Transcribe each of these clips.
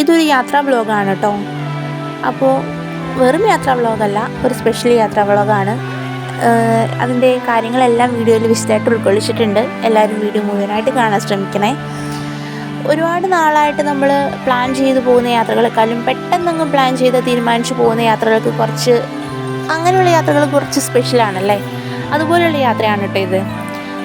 ഇതൊരു യാത്രാ വ്ലോഗാണ് കേട്ടോ. അപ്പോൾ വെറും യാത്രാ വ്ലോഗല്ല ഒരു സ്പെഷ്യൽ യാത്രാ വ്ലോഗാണ്. അതിന്റെ കാര്യങ്ങളെല്ലാം വീഡിയോയിൽ വിശദമായിട്ട് ഉൾക്കൊള്ളിച്ചിട്ടുണ്ട്. എല്ലാവരും വീഡിയോ മുഴുവനായിട്ട് കാണാൻ ശ്രമിക്കണേ. ഒരുപാട് നാളായിട്ട് നമ്മൾ പ്ലാൻ ചെയ്ത് പോകുന്ന യാത്രകളെക്കാളും പെട്ടെന്നങ്ങ് പ്ലാൻ ചെയ്ത് തീരുമാനിച്ചു പോകുന്ന യാത്രകൾക്ക് കുറച്ച് അങ്ങനെയുള്ള യാത്രകൾ കുറച്ച് സ്പെഷ്യലാണല്ലേ അതുപോലെയുള്ള യാത്രയാണ് കേട്ടോ ഇത്.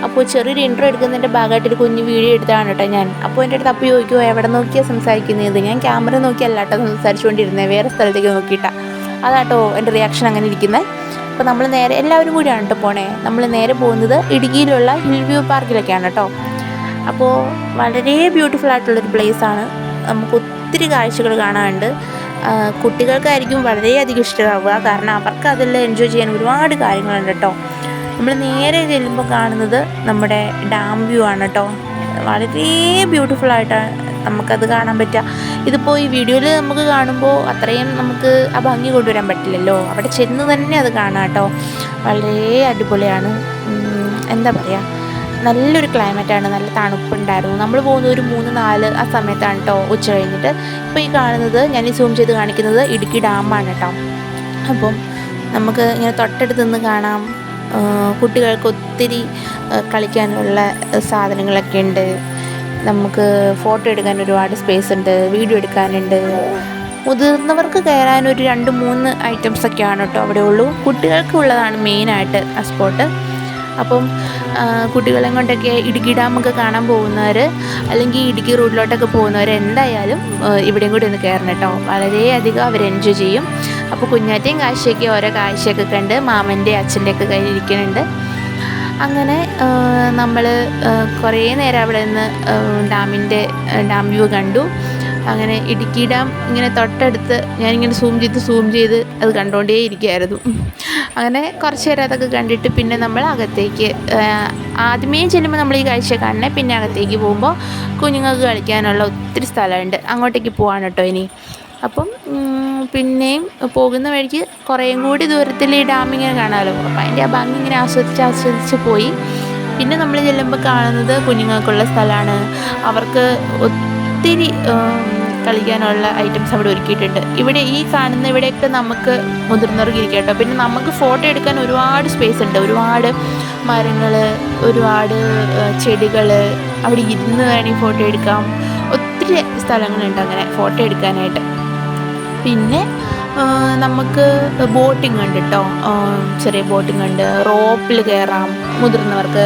അപ്പോൾ ചെറിയൊരു ഇൻട്രോ എടുക്കുന്നതിന്റെ ഭാഗമായിട്ട് ഒരു കുഞ്ഞ് വീഡിയോ എടുത്താണ് കേട്ടോ ഞാൻ. അപ്പോൾ എന്റെ അടുത്ത് അപ്പോൾ ചോദിക്കുമോ എവിടെ നോക്കിയാണ് സംസാരിക്കുന്നത് ഞാൻ ക്യാമറ നോക്കിയല്ല കേട്ടോ സംസാരിച്ചുകൊണ്ടിരുന്നത് വേറെ സ്ഥലത്തേക്ക് നോക്കിയിട്ടാണ് അതാട്ടോ എന്റെ റിയാക്ഷൻ അങ്ങനെ ഇരിക്കുന്നത് അപ്പോൾ നമ്മൾ നേരെ എല്ലാവരും കൂടിയാണ് കേട്ടോ പോണേ. നമ്മൾ നേരെ പോകുന്നത് ഇടുക്കിയിലുള്ള ഹിൽ വ്യൂ പാർക്കിലൊക്കെയാണ് കേട്ടോ. അപ്പോൾ വളരെ ബ്യൂട്ടിഫുൾ ആയിട്ടുള്ളൊരു പ്ലേസാണ് നമുക്ക് ഒത്തിരി കാഴ്ചകൾ കാണാനുണ്ട്. കുട്ടികൾക്കായിരിക്കും വളരെയധികം ഇഷ്ടമാവുക. കാരണം അവർക്ക് അതിൽ എൻജോയ് ചെയ്യാൻ ഒരുപാട് കാര്യങ്ങളുണ്ട് കേട്ടോ. നമ്മൾ നേരെ ചെല്ലുമ്പോൾ കാണുന്നത് നമ്മുടെ ഡാം വ്യൂ ആണ് കേട്ടോ വളരെ ബ്യൂട്ടിഫുൾ ആയിട്ടാണ് നമുക്കത് കാണാൻ പറ്റുക ഇതിപ്പോൾ ഈ വീഡിയോയിൽ നമുക്ക് കാണുമ്പോൾ അത്രയും നമുക്ക് ആ ഭംഗി കൊണ്ടുവരാൻ പറ്റില്ലല്ലോ. അവിടെ ചെന്ന് തന്നെ അത് കാണാം കേട്ടോ വളരെ അടിപൊളിയാണ്. എന്താ പറയുക നല്ലൊരു ക്ലൈമറ്റാണ് നല്ല തണുപ്പുണ്ടായിരുന്നു. നമ്മൾ പോകുന്ന ഒരു മൂന്ന് നാല് ആ സമയത്താണ് കേട്ടോ ഉച്ച കഴിഞ്ഞിട്ട്. ഇപ്പോൾ ഈ കാണുന്നത് ഞാൻ ഈ സൂം ചെയ്ത് കാണിക്കുന്നത് ഇടുക്കി ഡാമാണ് കേട്ടോ അപ്പം നമുക്ക് ഇങ്ങനെ തൊട്ടടുത്ത് നിന്ന് കാണാം. കുട്ടികൾക്ക് ഒത്തിരി കളിക്കാനുള്ള സാധനങ്ങളൊക്കെ ഉണ്ട്. നമുക്ക് ഫോട്ടോ എടുക്കാൻ ഒരുപാട് സ്പേസ് ഉണ്ട് വീഡിയോ എടുക്കാനുണ്ട്. മുതിർന്നവർക്ക് കയറാൻ ഒരു രണ്ട് മൂന്ന് ഐറ്റംസ് ഒക്കെയാണ് കേട്ടോ അവിടെ ഉള്ളൂ. കുട്ടികൾക്ക് ഉള്ളതാണ് മെയിനായിട്ട് ആ സ്പോട്ട് അപ്പം കുട്ടികളെ കൊണ്ടൊക്കെ ഇടുക്കി ഡാമൊക്കെ കാണാൻ പോകുന്നവർ അല്ലെങ്കിൽ ഇടുക്കി റൂട്ടിലോട്ടൊക്കെ പോകുന്നവർ എന്തായാലും ഇവിടെയും കൂടി ഒന്ന് കയറണം കേട്ടോ. വളരെയധികം അവർ എൻജോയ് ചെയ്യും. അപ്പോൾ കുഞ്ഞാറ്റയും കാഴ്ചയൊക്കെ ഓരോ കാഴ്ചയൊക്കെ കണ്ട് മാമന്റെ അച്ഛന്റെ ഒക്കെ കയ്യിൽ ഇരിക്കുന്നുണ്ട്. അങ്ങനെ നമ്മൾ കുറേ നേരം അവിടെ നിന്ന് ഡാമിന്റെ ഡാം വ്യൂ കണ്ടു. അങ്ങനെ ഇടുക്കി ഡാം ഇങ്ങനെ തൊട്ടടുത്ത് ഞാനിങ്ങനെ സൂം ചെയ്ത് സൂം ചെയ്ത് അത് കണ്ടുകൊണ്ടേ ഇരിക്കുകയായിരുന്നു അങ്ങനെ കുറച്ച് നേരം അതൊക്കെ കണ്ടിട്ട് പിന്നെ നമ്മൾ അകത്തേക്ക് ആദ്യമേ ചെല്ലുമ്പോൾ നമ്മൾ ഈ കാഴ്ച കാണണേ പിന്നെ അകത്തേക്ക് പോകുമ്പോൾ കുഞ്ഞുങ്ങൾക്ക് കളിക്കാനുള്ള ഒത്തിരി സ്ഥലമുണ്ട്. അങ്ങോട്ടേക്ക് പോവാണ് കേട്ടോ ഇനി. അപ്പം പിന്നെയും പോകുന്ന വഴിക്ക് കുറേയും കൂടി ദൂരത്തിൽ ഈ ഡാം ഇങ്ങനെ കാണാമല്ലോ. അപ്പം അതിന്റെ ആ ഭംഗി ഇങ്ങനെ ആസ്വദിച്ച് ആസ്വദിച്ച് പോയി. പിന്നെ നമ്മൾ ചെല്ലുമ്പോൾ കാണുന്നത് കുഞ്ഞുങ്ങൾക്കുള്ള സ്ഥലമാണ്. അവർക്ക് ഒത്തിരി കളിക്കാനുള്ള ഐറ്റംസ് അവിടെ ഒരുക്കിയിട്ടുണ്ട്. ഇവിടെ ഈ കാണുന്ന ഇവിടെയൊക്കെ നമുക്ക് മുതിർന്നവർക്ക് ഇരിക്കാം കേട്ടോ. പിന്നെ നമുക്ക് ഫോട്ടോ എടുക്കാൻ ഒരുപാട് സ്പേസ് ഉണ്ട്. ഒരുപാട് മരങ്ങൾ ഒരുപാട് ചെടികൾ അവിടെ ഇരുന്ന് വേണമെങ്കിൽ ഫോട്ടോ എടുക്കാം. ഒത്തിരി സ്ഥലങ്ങളുണ്ട് അങ്ങനെ ഫോട്ടോ എടുക്കാനായിട്ട്. പിന്നെ നമുക്ക് ബോട്ടിംഗ് ഉണ്ട് കേട്ടോ. ചെറിയ ബോട്ടിംഗ് ഉണ്ട്. റോപ്പിൽ കയറാം മുതിർന്നവർക്ക്.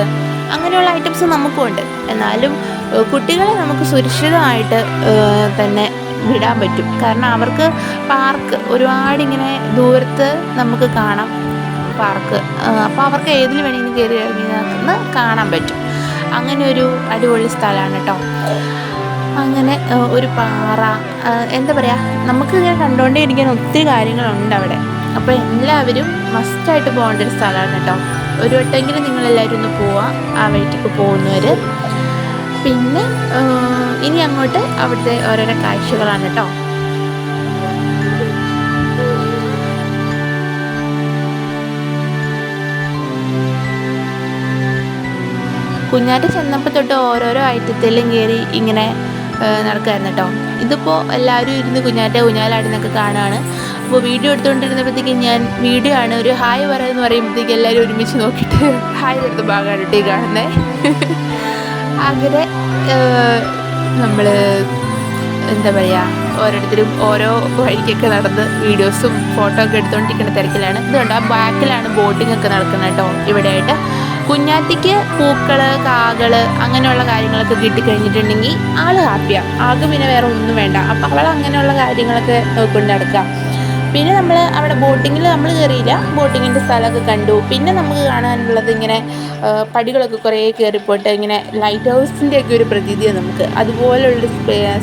അങ്ങനെയുള്ള ഐറ്റംസ് നമുക്കും ഉണ്ട്. എന്നാലും കുട്ടികളെ നമുക്ക് സുരക്ഷിതമായിട്ട് തന്നെ വിടാൻ പറ്റും. കാരണം അവർക്ക് പാർക്ക് ഒരുപാട് ഇങ്ങനെ ദൂരത്ത് നമുക്ക് കാണാം പാർക്ക്. അപ്പോൾ അവർക്ക് ഏതിൽ വേണമെങ്കിലും കയറി ഇറങ്ങിന്ന് കാണാൻ പറ്റും. അങ്ങനെ ഒരു അടിപൊളി സ്ഥലമാണ് കേട്ടോ അങ്ങനെ ഒരു പാറ എന്താ പറയുക നമുക്ക് ഇങ്ങനെ കണ്ടുകൊണ്ടേ ഇരിക്കാൻ ഒത്തിരി കാര്യങ്ങളുണ്ട് അവിടെ. അപ്പോൾ എല്ലാവരും മസ്റ്റായിട്ട് പോകേണ്ട ഒരു സ്ഥലമാണ് കേട്ടോ ഒരു വട്ടമെങ്കിലും നിങ്ങളെല്ലാവരും ഒന്ന് പോവാം. ആ വഴിക്ക് പോകുന്നവർ പിന്നെ ഇനി അങ്ങോട്ട് അവിടുത്തെ ഓരോരോ കാഴ്ചകളാണ് കേട്ടോ. കുഞ്ഞാറ്റ് ചെന്നപ്പോൾ തൊട്ട് ഓരോരോ ഐറ്റത്തിലും കയറി ഇങ്ങനെ നടക്കുമായിരുന്നു കേട്ടോ. ഇതിപ്പോൾ എല്ലാവരും ഇരുന്ന് കുഞ്ഞാറ്റ ഊഞ്ഞാലാടുന്നൊക്കെ കാണുകയാണ് അപ്പോൾ വീഡിയോ എടുത്തുകൊണ്ടിരുന്നപ്പോഴത്തേക്കും ഞാൻ വീഡിയോ ആണ് ഒരു ഹായ് പറയുമെന്ന് പറയുമ്പോഴത്തേക്കും എല്ലാവരും ഒരുമിച്ച് നോക്കിയിട്ട് ഹായ് എടുത്ത ഭാഗമാണ് കേട്ടോ കാണുന്നത് അങ്ങനെ നമ്മൾ എന്താ പറയുക ഓരോരുത്തരും ഓരോ വഴിക്കൊക്കെ നടന്ന് വീഡിയോസും ഫോട്ടോ ഒക്കെ എടുത്തുകൊണ്ടിരിക്കുന്ന തിരക്കിലാണ്. ഇതുകൊണ്ട് ആ ബാക്കിലാണ് ബോട്ടിംഗ് ഒക്കെ നടക്കുന്നത് കേട്ടോ ഇവിടെയായിട്ട്. കുഞ്ഞാത്തിക്ക് പൂക്കൾ കാകൾ അങ്ങനെയുള്ള കാര്യങ്ങളൊക്കെ കിട്ടിക്കഴിഞ്ഞിട്ടുണ്ടെങ്കിൽ ആൾ ഹാപ്പിയാണ് ആൾക്ക് പിന്നെ വേറെ ഒന്നും വേണ്ട. അപ്പം അവൾ അങ്ങനെയുള്ള കാര്യങ്ങളൊക്കെ നോക്കൊണ്ട് നടക്കാം. പിന്നെ നമ്മൾ അവിടെ ബോട്ടിങ്ങിൽ നമ്മൾ കയറിയില്ല ബോട്ടിങ്ങിന്റെ സ്ഥലമൊക്കെ കണ്ടു. പിന്നെ നമുക്ക് കാണാനുള്ളത് ഇങ്ങനെ പടികളൊക്കെ കുറേ കയറിപ്പോയിട്ട് ഇങ്ങനെ ലൈറ്റ് ഹൗസിന്റെ ഒക്കെ ഒരു പ്രതീതിയാണ് നമുക്ക്. അതുപോലുള്ള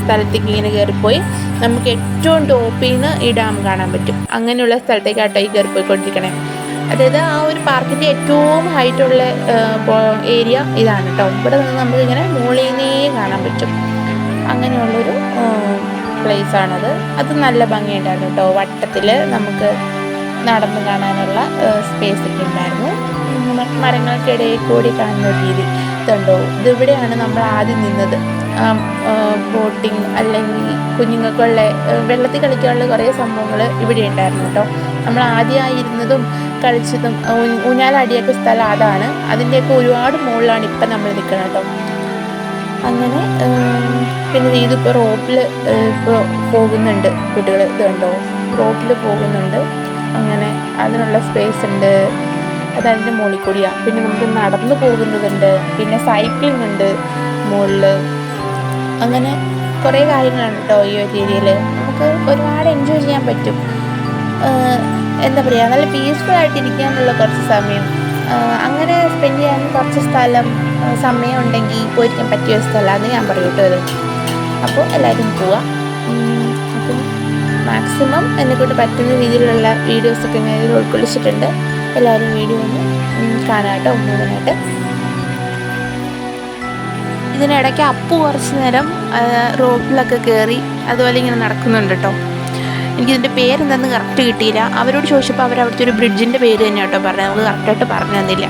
സ്ഥലത്തേക്ക് ഇങ്ങനെ കയറിപ്പോയി നമുക്ക് ഏറ്റവും ടോപ്പിൽ നിന്ന് ഈ ഡാം കാണാൻ പറ്റും. അങ്ങനെയുള്ള സ്ഥലത്തേക്ക് ആട്ടോ ഈ കയറിപ്പോയിക്കൊണ്ടിരിക്കണേ അതായത് ആ ഒരു പാർക്കിന്റെ ഏറ്റവും ഹൈറ്റുള്ള ഏരിയ ഇതാണ് കേട്ടോ ഇവിടെ നിന്ന് നമുക്ക് ഇങ്ങനെ മുകളിൽ നിന്നേ കാണാൻ പറ്റും. അങ്ങനെയുള്ളൊരു പ്ലേസ് ആണത്. അത് നല്ല ഭംഗിയുണ്ടായിരുന്നു കേട്ടോ. വട്ടത്തിൽ നമുക്ക് നടന്നു കാണാനുള്ള സ്പേസ് ഒക്കെ ഉണ്ടായിരുന്നു. മരങ്ങൾക്കിടയിൽ കൂടി കാണുന്ന രീതി ഇതുണ്ടോ ഇതിവിടെയാണ് നമ്മൾ ആദ്യം നിന്നത്. ബോട്ടിങ് അല്ലെങ്കിൽ കുഞ്ഞുങ്ങൾക്കുള്ള വെള്ളത്തിൽ കളിക്കാനുള്ള കുറേ സംഭവങ്ങൾ ഇവിടെ ഉണ്ടായിരുന്നു കേട്ടോ. നമ്മൾ ആദ്യമായിരുന്നതും കളിച്ചതും ഊഞ്ഞാലടിയൊക്കെ സ്ഥലം അതാണ്. അതിന്റെയൊക്കെ ഒരുപാട് മുകളിലാണ് ഇപ്പം നമ്മൾ നിൽക്കുന്നത് കേട്ടോ. അങ്ങനെ പിന്നെ ഇതിപ്പോൾ റോപ്പിൽ ഇപ്പോൾ പോകുന്നുണ്ട് കുട്ടികൾ ഇത് കണ്ടോ? റോപ്പിൽ പോകുന്നുണ്ട്. അങ്ങനെ അതിനുള്ള സ്പേസ് ഉണ്ട്. അത് അതിന്റെ മുകളിൽ കൂടിയാണ് പിന്നെ നമുക്ക് നടന്നു പോകുന്നതുണ്ട്. പിന്നെ സൈക്ലിംഗ് ഉണ്ട് മുകളിൽ അങ്ങനെ കുറേ കാര്യങ്ങളുണ്ട് കേട്ടോ ഈ ഒരു രീതിയിൽ നമുക്ക് ഒരുപാട് എൻജോയ് ചെയ്യാൻ പറ്റും. എന്താ പറയുക നല്ല പീസ്ഫുൾ ആയിട്ട് ഇരിക്കാനുള്ള കുറച്ച് സമയം. അങ്ങനെ സ്പെൻഡ് ചെയ്യാൻ കുറച്ച് സ്ഥലം സമയം ഉണ്ടെങ്കിൽ പോയിരിക്കാൻ പറ്റിയ സ്ഥലമാണെന്ന് ഞാൻ പറയും കേട്ടോ ഇത്. അപ്പോൾ എല്ലാവരും പോവാം. ഉം, അപ്പം മാക്സിമം എന്നെക്കൊണ്ട് പറ്റുന്ന രീതിയിലുള്ള വീഡിയോസൊക്കെ ഞാൻ ഇതിൽ ഉൾക്കൊള്ളിച്ചിട്ടുണ്ട്. എല്ലാവരും വീഡിയോ ഒന്ന് കാണാനായിട്ട് കാണാം കേട്ടോ മുഴുവനായിട്ട് ഇതിനിടയ്ക്ക് അപ്പു കുറച്ച് നേരം റോപ്പിലൊക്കെ കയറി അതുപോലെ ഇങ്ങനെ നടക്കുന്നുണ്ട് കേട്ടോ. എനിക്കിതിന്റെ പേരെന്താണെന്ന് കറക്റ്റ് കിട്ടിയില്ല. അവരോട് ചോദിച്ചപ്പോൾ അവർ അവിടുത്തെ ഒരു ബ്രിഡ്ജിന്റെ പേര് തന്നെ കേട്ടോ പറഞ്ഞത് നമുക്ക് കറക്റ്റായിട്ട് പറഞ്ഞു തന്നില്ല.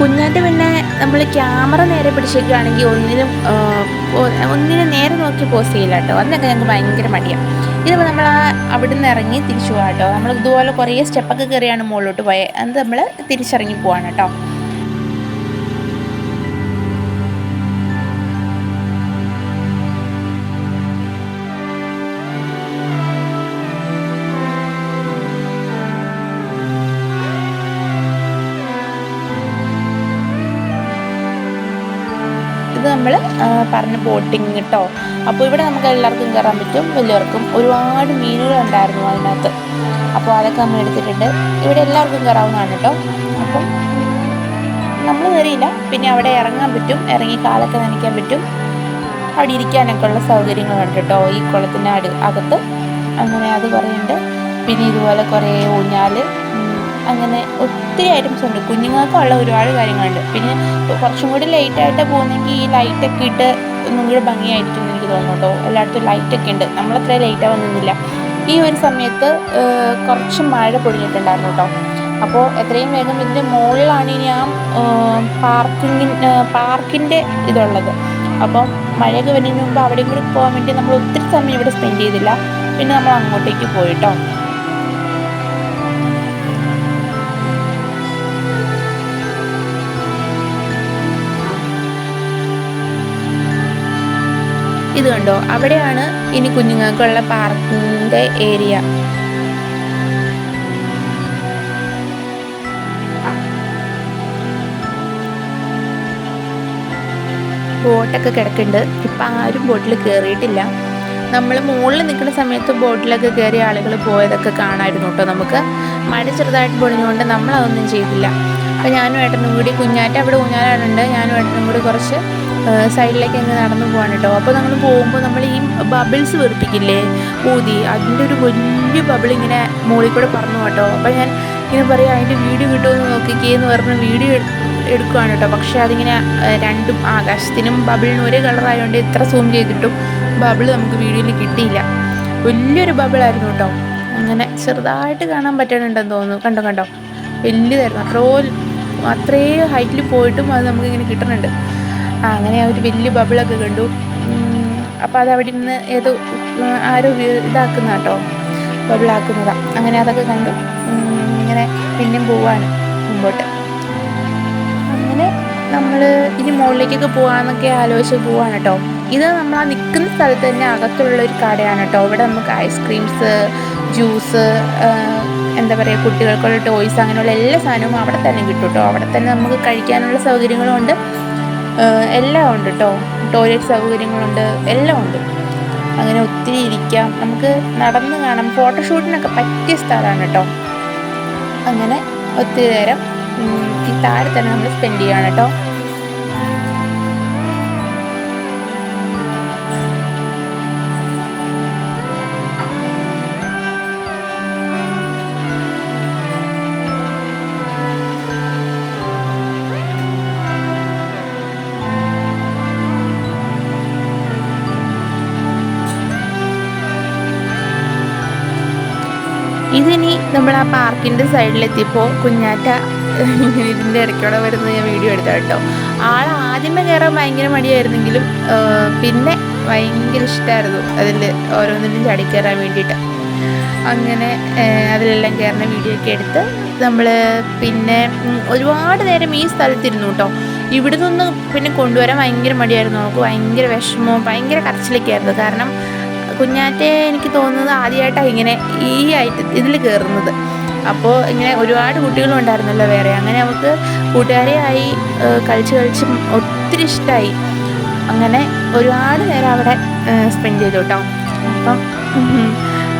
കുഞ്ഞാന്റെ പിന്നെ നമ്മൾ ക്യാമറ നേരെ പിടിച്ചേക്കുകയാണെങ്കിൽ ഒന്നിനും ഒന്നിനും നേരെ നോക്കി പോസ്റ്റ് ചെയ്യില്ല കേട്ടോ. അതിനൊക്കെ ഞങ്ങൾക്ക് ഭയങ്കര മടിയാണ് ഇതിപ്പോൾ നമ്മൾ ആ അവിടെ നിന്ന് ഇറങ്ങി തിരിച്ചു പോകാം കേട്ടോ. നമ്മൾ ഇതുപോലെ കുറേ സ്റ്റെപ്പൊക്കെ കയറിയാണ് മുകളിലോട്ട് പോയത് അത് നമ്മൾ തിരിച്ചിറങ്ങി പോവാണ് കേട്ടോ. പറഞ്ഞ ബോട്ടിങ് കേട്ടോ അപ്പോൾ ഇവിടെ നമുക്ക് എല്ലാവർക്കും കയറാൻ പറ്റും. വലിയവർക്കും ഒരുപാട് മീനുകൾ ഉണ്ടായിരുന്നു അതിനകത്ത്. അപ്പോൾ അതൊക്കെ നമ്മൾ എടുത്തിട്ടുണ്ട്. ഇവിടെ എല്ലാവർക്കും കയറാവുന്നതാണ് കേട്ടോ അപ്പം നമ്മൾ കയറിയില്ല പിന്നെ അവിടെ ഇറങ്ങാൻ പറ്റും. ഇറങ്ങി കാലൊക്കെ നനയ്ക്കാൻ പറ്റും. അവിടെ ഇരിക്കാനൊക്കെ ഉള്ള സൗകര്യങ്ങളുണ്ട് കേട്ടോ ഈ കുളത്തിന്റെ അകത്ത്. അങ്ങനെ അത് പറയുന്നുണ്ട്. പിന്നെ ഇതുപോലെ കുറേ ഊഞ്ഞാൽ. ഉം, അങ്ങനെ ഒത്തിരി ഐറ്റംസ് ഉണ്ട്. കുഞ്ഞുങ്ങൾക്കുള്ള ഒരുപാട് കാര്യങ്ങളുണ്ട്. പിന്നെ കുറച്ചും കൂടി ആയിട്ട് പോകുന്നെങ്കിൽ ഈ ലൈറ്റൊക്കെ ഇട്ട് ഒന്നും കൂടി ഭംഗിയായിരിക്കും എന്ന് എനിക്ക് തോന്നുന്നു കേട്ടോ എല്ലായിടത്തും ലൈറ്റൊക്കെ ഉണ്ട്. നമ്മളത്ര ലേറ്റ് ആവുന്നില്ല ഈ ഒരു സമയത്ത് കുറച്ച് മഴ പൊടിഞ്ഞിട്ടുണ്ടായിരുന്നു കേട്ടോ അപ്പോൾ എത്രയും വേഗം ഇതിന്റെ മുകളിലാണ് ഇനി ആ പാർക്കിങ്ങിന് പാർക്കിന്റെ ഇതുള്ളത്. അപ്പം മഴയൊക്കെ വരുന്നതിന് മുമ്പ് അവിടെയും കൂടി പോകാൻ വേണ്ടി നമ്മൾ ഒത്തിരി സമയം ഇവിടെ സ്പെൻഡ് ചെയ്തില്ല. പിന്നെ നമ്മൾ അങ്ങോട്ടേക്ക് പോയിട്ടോ ഇത് കണ്ടോ? അവിടെയാണ് ഇനി കുഞ്ഞുങ്ങൾക്കുള്ള പാർക്കിന്റെ ഏരിയ. ബോട്ടൊക്കെ കിടക്കുന്നുണ്ട്. ഇപ്പം ആരും ബോട്ടിൽ കയറിയിട്ടില്ല. നമ്മൾ മുകളിൽ നിൽക്കുന്ന സമയത്ത് ബോട്ടിലൊക്കെ കയറിയ ആളുകൾ പോയതൊക്കെ കാണായിരുന്നു കേട്ടോ നമുക്ക്. മഴ ചെറുതായിട്ട് പൊടിഞ്ഞുകൊണ്ട് നമ്മളതൊന്നും ചെയ്തില്ല. അപ്പോൾ ഞാനും ഏട്ടനും കൂടി കുഞ്ഞാറ്റ അവിടെ ഊഞ്ഞാലാടുണ്ട് ഞാനും ഏട്ടനും കൂടി കുറച്ച് സൈഡിലേക്ക് അങ്ങ് നടന്നു പോകാൻ കേട്ടോ. അപ്പോൾ നമ്മൾ പോകുമ്പോൾ നമ്മൾ ഈ ബബിൾസ് വീർപ്പിക്കില്ലേ? ഊതി. അതിന്റെ ഒരു വലിയ ബബിൾ ഇങ്ങനെ മുകളിൽ കൂടെ പറഞ്ഞു കേട്ടോ. അപ്പോൾ ഞാൻ ഇങ്ങനെ പറയാം അതിന്റെ വീഡിയോ കിട്ടുമെന്ന് നോക്കിക്കേ എന്ന് പറഞ്ഞ് വീഡിയോ എടുക്കുകയാണ് കേട്ടോ. പക്ഷേ അതിങ്ങനെ രണ്ടും ആകാശത്തിനും ബബിളിനും ഒരേ കളറായതുകൊണ്ട് എത്ര സൂം ചെയ്തിട്ടും ബബിൾ നമുക്ക് വീഡിയോയിൽ കിട്ടിയില്ല. വലിയൊരു ബബിളായിരുന്നു കേട്ടോ. അങ്ങനെ ചെറുതായിട്ട് കാണാൻ പറ്റണുണ്ടെന്ന് തോന്നുന്നു. കണ്ടോ കണ്ടോ? വലിയതായിരുന്നു അത്രോ അത്രയും ഹൈറ്റിൽ പോയിട്ടും അത് നമുക്കിങ്ങനെ കിട്ടുന്നുണ്ട്. അങ്ങനെ ആ ഒരു വലിയ ബബിളൊക്കെ കണ്ടു. അപ്പോൾ അത് അവിടെ നിന്ന് ഏതോ ആരോ ഇതാക്കുന്ന കേട്ടോ ബബിളാക്കുന്നതാണ് അങ്ങനെ അതൊക്കെ കണ്ടു. ഇങ്ങനെ പിന്നെയും പോവാണ് മുമ്പോട്ട്. അങ്ങനെ നമ്മൾ ഇനി മുകളിലേക്കൊക്കെ പോകാമെന്നൊക്കെ ആലോചിച്ച് പോവാണ് കേട്ടോ. ഇത് നമ്മൾ ആ നിൽക്കുന്ന സ്ഥലത്ത് തന്നെ അകത്തുള്ള ഒരു കടയാണ് കേട്ടോ. ഇവിടെ നമുക്ക് ഐസ്ക്രീംസ് ജ്യൂസ് എന്താ പറയുക കുട്ടികൾക്കുള്ള ടോയ്സ് അങ്ങനെയുള്ള എല്ലാ സാധനവും അവിടെ തന്നെ കിട്ടും കേട്ടോ അവിടെ തന്നെ നമുക്ക് കഴിക്കാനുള്ള സൗകര്യങ്ങളും ഉണ്ട്. എല്ലാം ഉണ്ട് കേട്ടോ ടോയ്ലറ്റ് സൗകര്യങ്ങളുണ്ട് എല്ലാം ഉണ്ട്. അങ്ങനെ ഒത്തിരി ഇരിക്കാം. നമുക്ക് നടന്ന് കാണാം. ഫോട്ടോഷൂട്ടിനൊക്കെ പറ്റിയ സ്ഥലമാണ് കേട്ടോ അങ്ങനെ ഒത്തിരി നേരം താഴെ തന്നെ നമ്മൾ സ്പെൻഡ് ചെയ്യുകയാണ് കേട്ടോ നമ്മൾ ആ പാർക്കിന്റെ സൈഡിലെത്തിയപ്പോൾ കുഞ്ഞാറ്റ ഇതിന്റെ ഇടയ്ക്കൂടെ വരുന്ന ഞാൻ വീഡിയോ എടുത്ത കേട്ടോ. ആൾ ആദ്യമേ കയറാൻ ഭയങ്കര മടിയായിരുന്നെങ്കിലും പിന്നെ ഭയങ്കര ഇഷ്ടമായിരുന്നു അതിൽ ഓരോന്നിനും ചാടി കയറാൻ വേണ്ടിയിട്ട്. അങ്ങനെ അതിലെല്ലാം കയറുന്ന വീഡിയോ ഒക്കെ എടുത്ത് നമ്മൾ പിന്നെ ഒരുപാട് നേരം ഈ സ്ഥലത്തിരുന്നു കേട്ടോ. ഇവിടെ നിന്ന് പിന്നെ കൊണ്ടുവരാൻ ഭയങ്കര മടിയായിരുന്നു. നമുക്ക് ഭയങ്കര വിഷമവും ഭയങ്കര കരച്ചിലൊക്കെ ആയിരുന്നു. കാരണം കുഞ്ഞാറ്റെ എനിക്ക് തോന്നുന്നത് ആദ്യമായിട്ടാണ് ഇങ്ങനെ ഈ ആയിട്ട് ഇതിൽ കയറുന്നത് അപ്പോൾ ഇങ്ങനെ ഒരുപാട് കുട്ടികളും ഉണ്ടായിരുന്നല്ലോ വേറെ. അങ്ങനെ നമുക്ക് കൂട്ടുകാരെയായി കളിച്ച് കളിച്ച് ഒത്തിരി ഇഷ്ടമായി അങ്ങനെ ഒരുപാട് നേരം അവിടെ സ്പെൻഡ് ചെയ്തു കേട്ടോ അപ്പം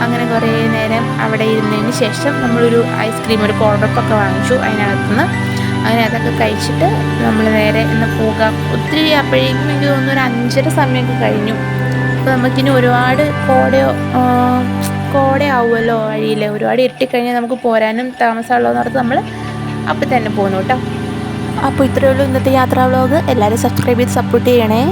അങ്ങനെ കുറേ നേരം അവിടെ ഇരുന്നതിന് ശേഷം നമ്മളൊരു ഐസ്ക്രീം ഒരു കോൾഡ്രിപ്പൊക്കെ വാങ്ങിച്ചു അതിനകത്തുനിന്ന്. അങ്ങനെ അതൊക്കെ കഴിച്ചിട്ട് നമ്മൾ നേരെ ഇന്ന് പോകാം. ഒത്തിരി അപ്പോഴേക്കും എനിക്ക് തോന്നുന്നു ഒരു അഞ്ചര സമയമൊക്കെ കഴിഞ്ഞു. അപ്പോൾ നമുക്കിനി ഒരുപാട് കോടയോ ആ, കോടയാവുമല്ലോ വഴിയിൽ ഒരുപാട് ഇരുട്ടിക്കഴിഞ്ഞാൽ നമുക്ക് പോരാനും താമസമുള്ളതെന്ന് ഓർത്ത് നമ്മൾ അപ്പം തന്നെ പോകുന്നു കേട്ടോ. അപ്പോൾ ഇത്രയേ ഉള്ളൂ ഇന്നത്തെ യാത്രാ വ്ലോഗ്. എല്ലാവരും സബ്സ്ക്രൈബ് ചെയ്ത് സപ്പോർട്ട് ചെയ്യണേ.